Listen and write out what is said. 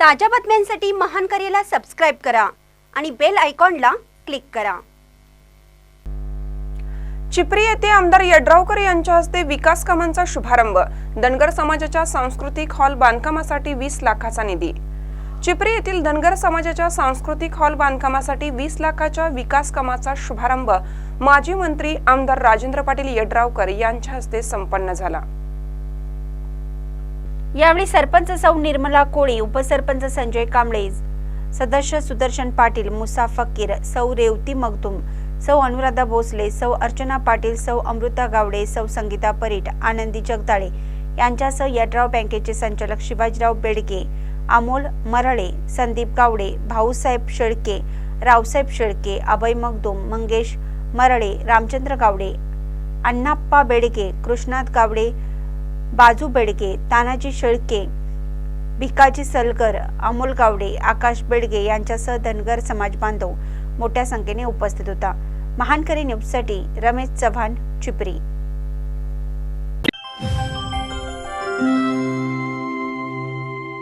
ताज्या बातम्यांसाठी महान करेला सबस्क्राईब करा आणि बेल आयकॉनला क्लिक करा. चिपरी येथे आमदार यड्रावकर यांच्या हस्ते विकास कामांचा शुभारंभ. धनगर समाजाच्या सांस्कृतिक हॉल बांधकामासाठी वीस लाखाचा निधी. चिपरी येथील धनगर समाजाच्या सांस्कृतिक हॉल बांधकामासाठी वीस लाखाच्या विकास कामाचा शुभारंभ माजी मंत्री आमदार राजेंद्र पाटील यड्रावकर यांच्या हस्ते संपन्न झाला. यावेळी सरपंच सौ निर्मला कोळी उपसरपंच संजय कांबळे सदस्य सुदर्शन पाटील मुसा फकीर सौ रेवती मगदूम सौ अनुराधा भोसले सौ अर्चना पाटील सौ अमृता गावडे सौ संगीता परीट आनंदी जगदाळे यांच्यासह यड्राव बँकेचे संचालक शिवाजीराव बेडके अमोल मरळे संदीप गावडे भाऊसाहेब शेळके रावसाहेब शेळके अभय मगदुम मंगेश मरळे रामचंद्र गावडे अण्णाप्पा बेडके कृष्णात गावडे बाजू बेडगे तानाजी शेळके भिकाजी सलगर अमोल गावडे आकाश बेडगे यांच्यासह धनगर समाज बांधव मोठ्या संख्येने उपस्थित होता. महानकरी न्यूजसाठी रमेश चव्हाण चिपरी.